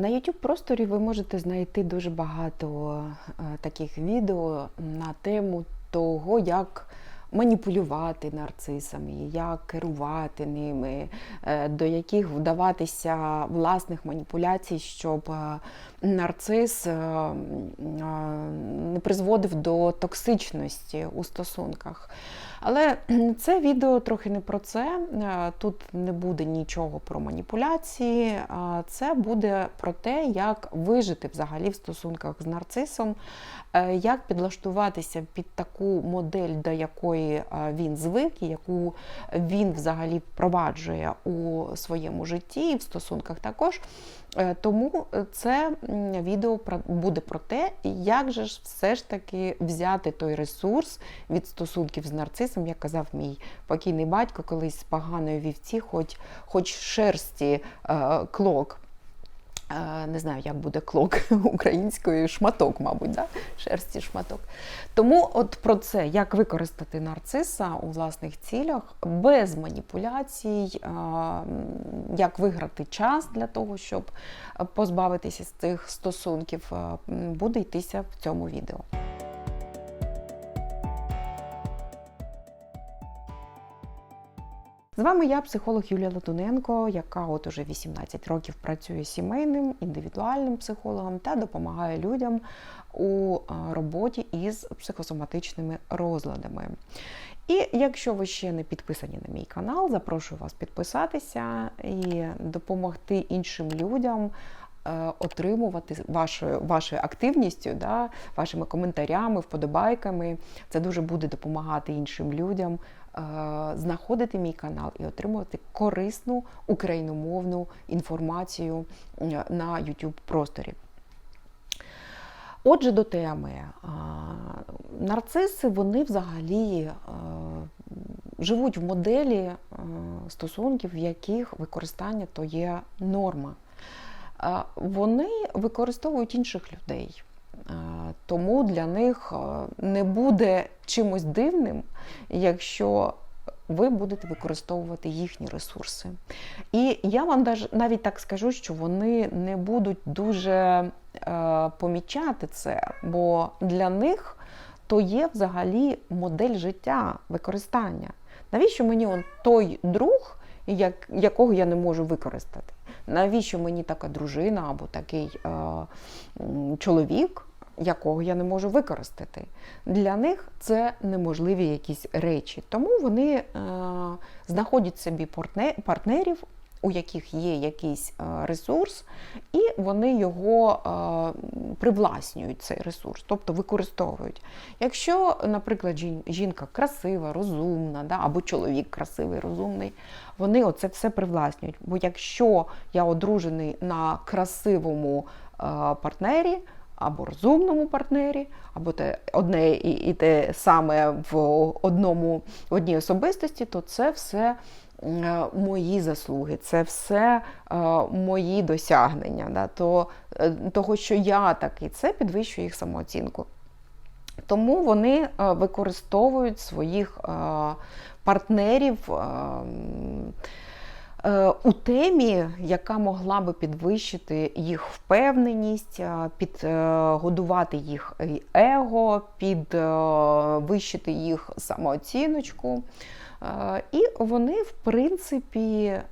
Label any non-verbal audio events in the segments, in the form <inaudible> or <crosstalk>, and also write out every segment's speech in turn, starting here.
На youtube просторі ви можете знайти дуже багато е, таких відео на тему того, як маніпулювати нарцисами, як керувати ними, е, до яких вдаватися власних маніпуляцій, щоб е, нарцис е, е, не призводив до токсичності у стосунках. Але це відео трохи не про це. Е, Тут не буде нічого про маніпуляції, це буде про те, як вижити взагалі в стосунках з нарцисом, як підлаштуватися під таку модель, до якої він звик, яку він взагалі впроваджує у своєму житті і в стосунках також. Тому це відео буде про те, як же ж все ж таки взяти той ресурс від стосунків з нарцисом, як казав мій покійний батько, колись з поганої вівці, хоч, хоч шерсті е, клок. Не знаю, як буде клок <laughs> українською, шматок, мабуть, да? шерсті шматок. Тому от про це, як використати нарциса у власних цілях без маніпуляцій, як виграти час для того, щоб позбавитися з цих стосунків, буде йтися в цьому відео. З вами я, психолог Юлія Латуненко, яка от уже 18 років працює сімейним, індивідуальним психологом та допомагає людям у роботі із психосоматичними розладами. І якщо ви ще не підписані на мій канал, запрошую вас підписатися і допомогти іншим людям. е, Отримувати вашою вашою активністю, да, вашими коментарями, вподобайками. Це дуже буде допомагати іншим людям е, знаходити мій канал і отримувати корисну україномовну інформацію е, на YouTube просторі. Отже, до теми. Нарциси, вони взагалі е, живуть в моделі е, стосунків, в яких використання то є норма. Е, Вони використовують інших людей. Е, Тому для них е, не буде чимось дивним, якщо ви будете використовувати їхні ресурси. І я вам навіть так скажу, що вони не будуть дуже е, помічати це, бо для них то є взагалі модель життя, використання. Навіщо мені он той друг, як, якого я не можу використати? Навіщо мені така дружина або такий е, чоловік, якого я не можу використати? Для них це неможливі якісь речі. Тому вони е, знаходять собі партнерів, у яких є якийсь е, ресурс, і вони його е, привласнюють, цей ресурс, тобто використовують. Якщо, наприклад, жінка красива, розумна, або чоловік красивий, розумний, вони оце все привласнюють. Бо якщо я одружений на красивому партнері, або розумному партнері, або те одне і, і те саме в одному в одній особистості, то це все е, мої заслуги, це все е, мої досягнення. Да? То, е, того, що я такий, це підвищує їх самооцінку. Тому вони використовують своїх партнерів е, м, е, у темі, яка могла би підвищити їх впевненість, е, підгодувати їх его, підвищити їх самооціночку. Е, І вони, в принципі, е,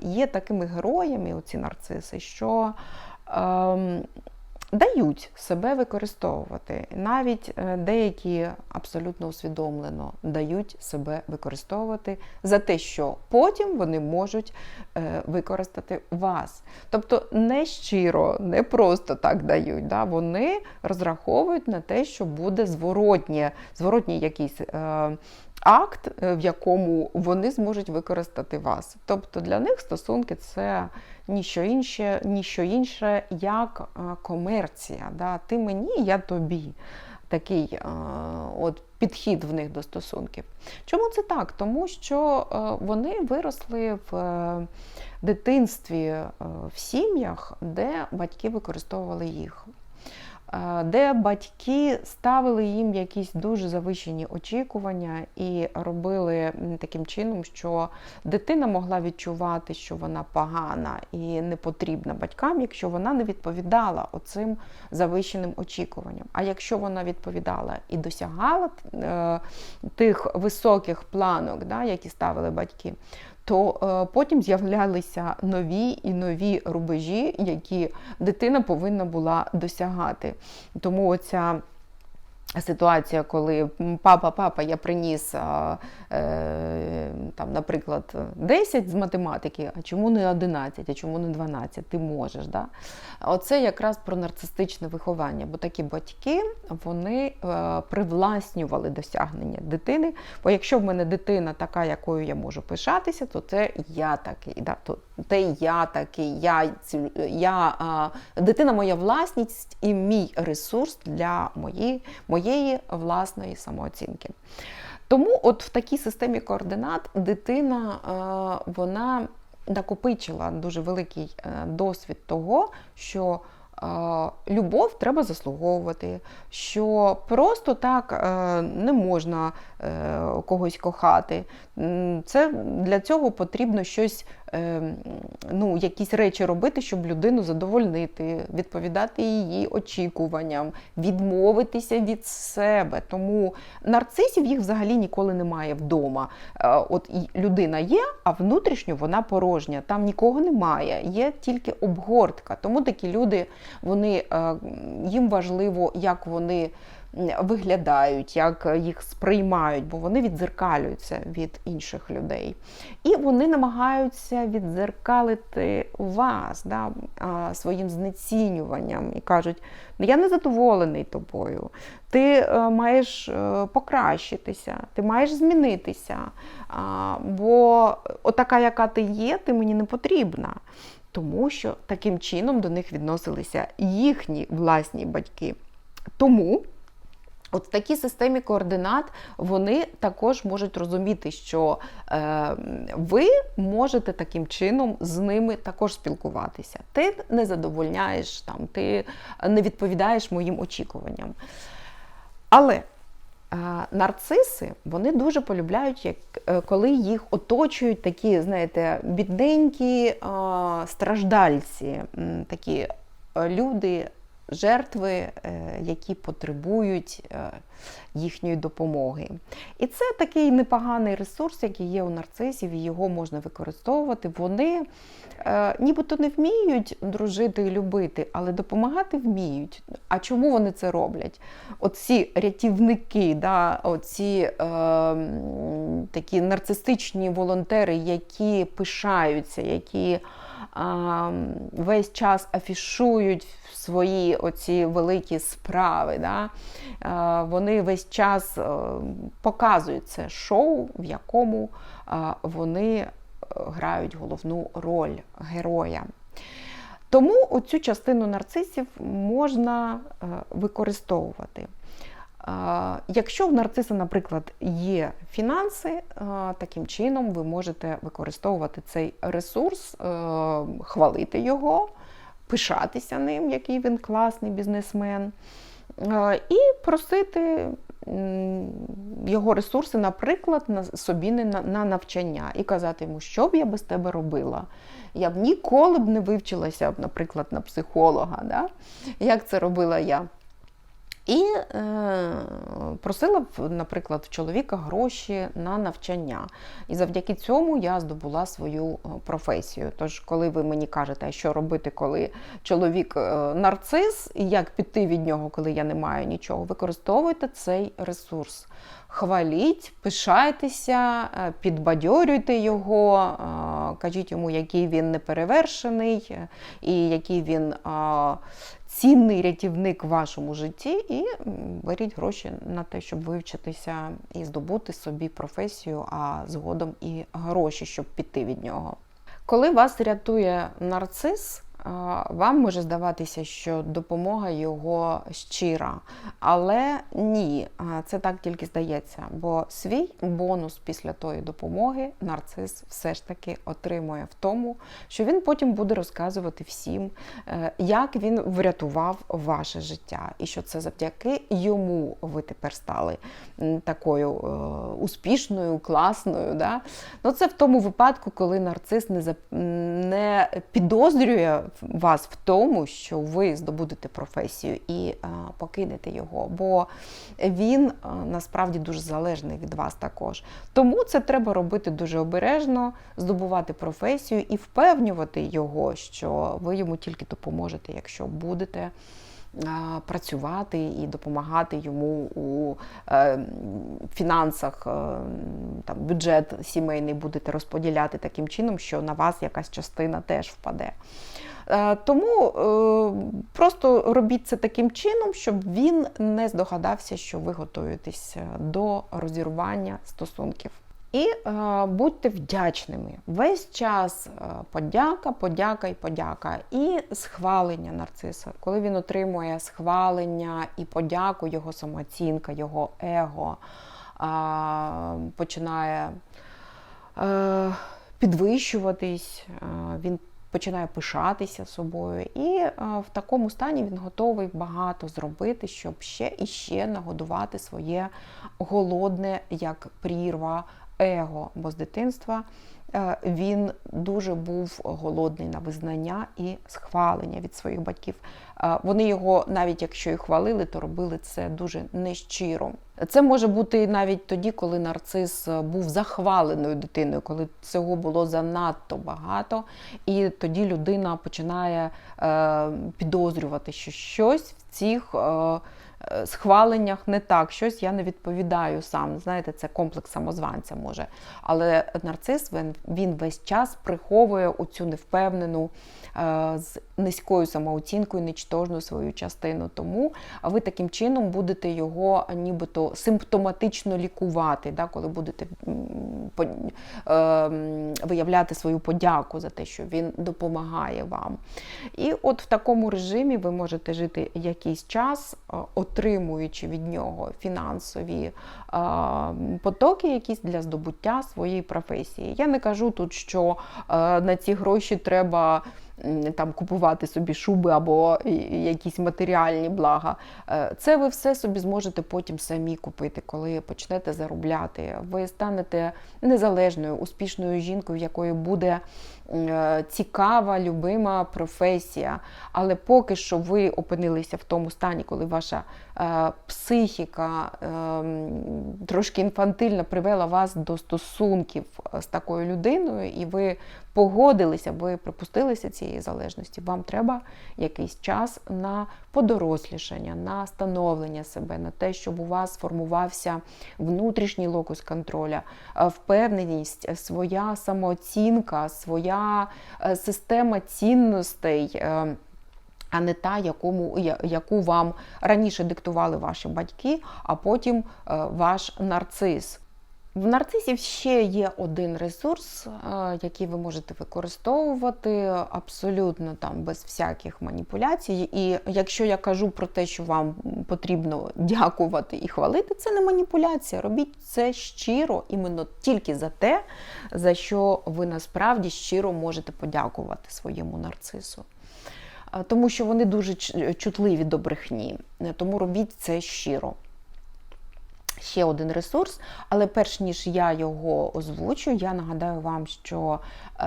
є такими героями, оці нарциси, що ем, дають себе використовувати. Навіть е, деякі абсолютно усвідомлено дають себе використовувати за те, що потім вони можуть е, використати вас. Тобто не щиро, не просто так дають. Да? Вони розраховують на те, що буде зворотнє, зворотній якийсь. Акт, е, в якому вони зможуть використати вас. Тобто для них стосунки це ніщо інше, ніщо інше, як е, комерція. Да? Ти мені, я тобі. Такий е, от підхід в них до стосунків. Чому це так? Тому що вони виросли в дитинстві в сім'ях, де батьки використовували їх. Де батьки ставили їм якісь дуже завищені очікування і робили таким чином, що дитина могла відчувати, що вона погана і не потрібна батькам, якщо вона не відповідала оцим завищеним очікуванням. А якщо вона відповідала і досягала е, тих високих планок, які ставили батьки, то е, потім з'являлися нові і нові рубежі, які дитина повинна була досягати. Тому оця ситуація, коли папа, папа, я приніс, а, е, там, наприклад, 10 з математики, а чому не 11, а чому не 12? Ти можеш. Да? Оце якраз про нарцистичне виховання, бо такі батьки вони е, привласнювали досягнення дитини. Бо якщо в мене дитина така, якою я можу пишатися, то це я такий. Да? Те я такий, я, я, а, дитина моя власність і мій ресурс для моєї, моєї власної самооцінки. Тому, от в такій системі координат дитина а, вона накопичила дуже великий е, досвід того, що любов треба заслуговувати, що просто так е, не можна е, когось кохати. Це для цього потрібно щось, е, ну, якісь речі робити, щоб людину задовольнити, відповідати її очікуванням, відмовитися від себе. Тому нарцисів їх взагалі ніколи немає вдома. От людина є, а внутрішньо вона порожня. Там нікого немає, є тільки обгортка. Тому такі люди, вони е, їм важливо, як вони виглядають, як їх сприймають, бо вони відзеркалюються від інших людей. І вони намагаються відзеркалити вас да, своїм знецінюванням і кажуть: «Ну, я не задоволений тобою, ти е, маєш е, покращитися, ти маєш змінитися. Бо отака, яка ти є, ти мені не потрібна. Тому що таким чином до них відносилися їхні власні батьки. Тому От в такій системі координат вони також можуть розуміти, що е, ви можете таким чином з ними також спілкуватися. Ти не задовольняєш там, ти не відповідаєш моїм очікуванням. Але нарциси вони дуже полюбляють, як, е, коли їх оточують такі, знаєте, бідненькі страждальці, такі е, люди, жертви, е, які потребують е, їхньої допомоги. І це такий непоганий ресурс, який є у нарцисів, і його можна використовувати. Вони е, нібито не вміють дружити і любити, але допомагати вміють. А чому вони це роблять? Оці рятівники, да, оці е, такі нарцистичні волонтери, які пишаються, які весь час афішують свої оці великі справи. Да? Вони весь час е, показують це шоу, в якому вони е, грають головну роль героя. Тому оцю частину нарцисів можна е, використовувати. Якщо в нарциса, наприклад, є фінанси, таким чином ви можете використовувати цей ресурс, е, хвалити його, пишатися ним, який він класний бізнесмен, і просити його ресурси, наприклад, на собі на навчання, і казати йому, що б я без тебе робила. Я б ніколи б не вивчилася, наприклад, на психолога, да? як це робила я. І е, просила, в- наприклад, чоловіка гроші на навчання. І завдяки цьому я здобула свою е, професію. Тож, коли ви мені кажете, що робити, коли чоловік е, нарцис, і як піти від нього, коли я не маю нічого, використовуйте цей ресурс. Хваліть, пишайтеся, е, підбадьорюйте його, кажіть йому, який він неперевершений, і який він цінний рятівник в вашому житті, і беріть гроші на те, щоб вивчитися і здобути собі професію, а згодом і гроші, щоб піти від нього. Коли вас рятує нарцис, вам може здаватися, що допомога його щира, але ні, це так тільки здається. Бо свій бонус після тої допомоги нарцис все ж таки отримує в тому, що він потім буде розказувати всім, е, як він врятував ваше життя, і що це завдяки йому ви тепер стали такою е, успішною, класною. Да? Ну, це в тому випадку, коли нарцис не, не підозрює вас в тому, що ви здобудете професію і покинете його, бо він насправді дуже залежний від вас також. Тому це треба робити дуже обережно, здобувати професію і впевнювати його, що ви йому тільки допоможете, якщо будете працювати і допомагати йому у е, фінансах, е, там, бюджет сімейний будете розподіляти таким чином, що на вас якась частина теж впаде. Е, Тому просто робіть це таким чином, щоб він не здогадався, що ви готуєтесь до розірвання стосунків. І е, будьте вдячними. Весь час е, подяка, подяка і подяка. І схвалення нарциса. Коли він отримує схвалення і подяку, його самооцінка, його его е, починає е, підвищуватись, е, він починає пишатися собою. І е, в такому стані він готовий багато зробити, щоб ще і ще нагодувати своє голодне, як прірва его. Бо з дитинства е, він дуже був голодний на визнання і схвалення від своїх батьків. Е, Вони його, навіть якщо і хвалили, то робили це дуже нещиро. Це може бути навіть тоді, коли нарцис був захваленою дитиною, коли цього було занадто багато, і тоді людина починає е, підозрювати, що щось в цих е, е, схваленнях не так, щось я не відповідаю сам. Знаєте, це комплекс самозванця може. Але нарцис він, він весь час приховує оцю невпевнену е, з низькою самооцінкою, нічтожну свою частину. Тому ви таким чином будете його нібито симптоматично лікувати, да, коли будете е, виявляти свою подяку за те, що він допомагає вам. І от в такому режимі ви можете жити якийсь час, е, отримуючи від нього фінансові е, потоки, якісь для здобуття своєї професії. Я не кажу тут, що е, на ці гроші треба там купувати собі шуби або якісь матеріальні блага. Е, Це ви все собі зможете потім самі купити, коли почнете заробляти. Ви станете незалежною, успішною жінкою, в якої буде е, цікава, любима професія. Але поки що ви опинилися в тому стані, коли ваша е, психіка трошки інфантильно привела вас до стосунків з такою людиною, і ви погодилися, ви припустилися цієї залежності. Вам треба якийсь час на подорослішання, на становлення себе, на те, щоб у вас сформувався внутрішній локус контроля, е, впевненість, е, своя самооцінка, своя е, система цінностей. А не та, якому, яку вам раніше диктували ваші батьки, а потім ваш нарцис. В нарцисів ще є один ресурс, е, який ви можете використовувати абсолютно там без всяких маніпуляцій. І якщо я кажу про те, що вам потрібно дякувати і хвалити, це не маніпуляція. Робіть це щиро, іменно тільки за те, за що ви насправді щиро можете подякувати своєму нарцису. Е, Тому що вони дуже чутливі до брехні, Е, тому робіть це щиро ще один ресурс, але перш ніж я його озвучу, я нагадаю вам, що е,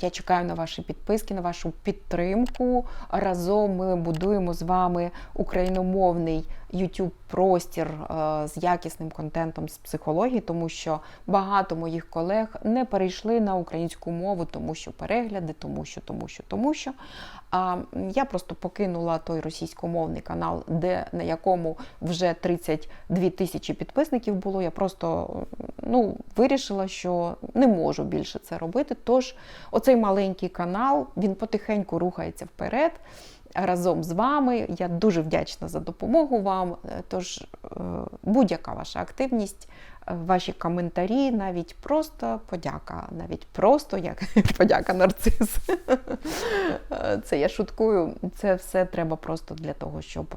я чекаю на ваші підписки, на вашу підтримку. Разом ми будуємо з вами україномовний youtube простір е, з якісним контентом з психології, тому що багато моїх колег не перейшли на українську мову, тому що перегляди, тому що, тому що, тому що. А я просто покинула той російськомовний канал, де на якому вже 32 тисячі підписників було. Я просто ну, вирішила, що не можу більше це робити. Тож оцей маленький канал він потихеньку рухається вперед. Разом з вами я дуже вдячна за допомогу вам. Е, Тож будь-яка ваша активність ваші коментарі, навіть просто подяка, навіть просто як <laughs> подяка нарцис. <laughs> Це я шуткую. Це все треба просто для того, щоб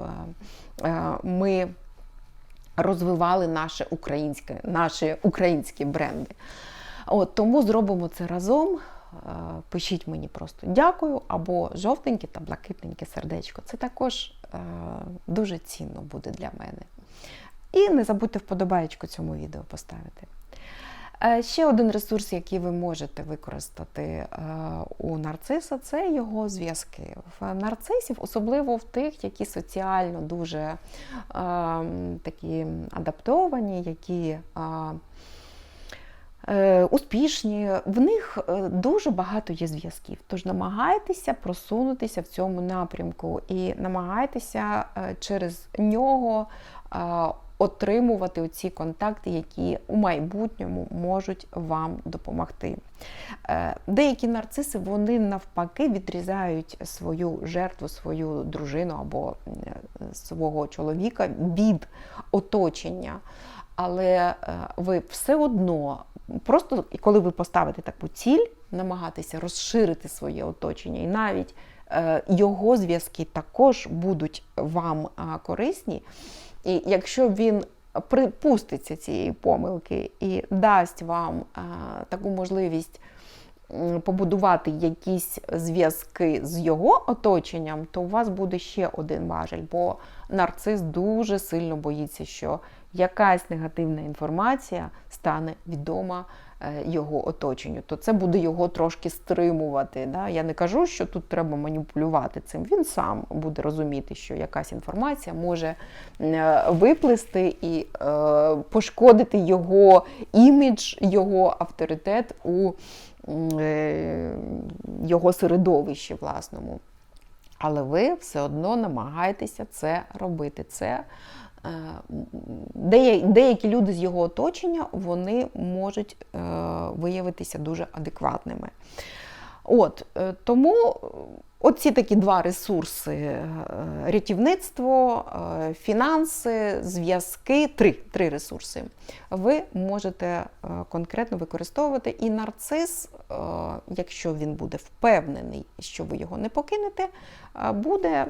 е, е, ми розвивали наше українське, наші українські бренди. От, Тому зробимо це разом. Е, Пишіть мені просто дякую або жовтеньке та блакитненьке сердечко. Це також е, дуже цінно буде для мене. І не забудьте вподобаєчку цьому відео поставити. Е, Ще один ресурс, який ви можете використати е, у нарциса, це його зв'язки. В нарцисів, особливо в тих, які соціально дуже е, такі адаптовані, які успішні, в них дуже багато є зв'язків. Тож намагайтеся просунутися в цьому напрямку і намагайтеся через нього отримувати ці контакти, які у майбутньому можуть вам допомогти. Е, Деякі нарциси вони навпаки відрізають свою жертву, свою дружину або е, свого чоловіка від оточення. Але е, ви все одно, просто коли ви поставите таку ціль, намагатися розширити своє оточення, і навіть його зв'язки також будуть вам корисні. І якщо він припуститься цієї помилки і дасть вам а, таку можливість побудувати якісь зв'язки з його оточенням, то у вас буде ще один важель, бо нарцис дуже сильно боїться, що якась негативна інформація стане відома е, його оточенню, то це буде його трошки стримувати. Да? Я не кажу, що тут треба маніпулювати цим. Він сам буде розуміти, що якась інформація може е, виплисти і е, пошкодити його імідж, його авторитет у е, його середовищі власному. Але ви все одно намагаєтеся це робити. Це е, деякі люди з його оточення вони можуть е, виявитися дуже адекватними. От, е, тому оці такі два ресурси: е, рятівництво, е, фінанси, зв'язки, три, три ресурси. Ви можете е, конкретно використовувати. І нарцис, якщо він буде впевнений, що ви його не покинете, буде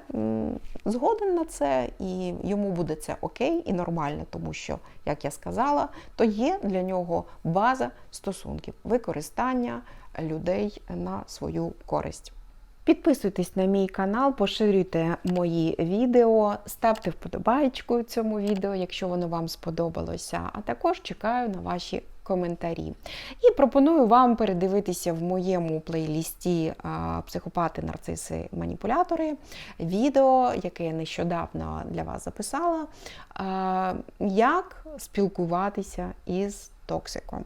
згоден на це, і йому буде це окей і нормально, тому що, як я сказала, то є для нього база стосунків, використання людей на свою користь. Підписуйтесь на мій канал, поширюйте мої відео, ставте вподобайку цьому відео, якщо воно вам сподобалося. А також чекаю на ваші коментарі. І пропоную вам передивитися в моєму плейлісті Психопати, нарциси, маніпулятори відео, яке я нещодавно для вас записала, як спілкуватися із токсиком.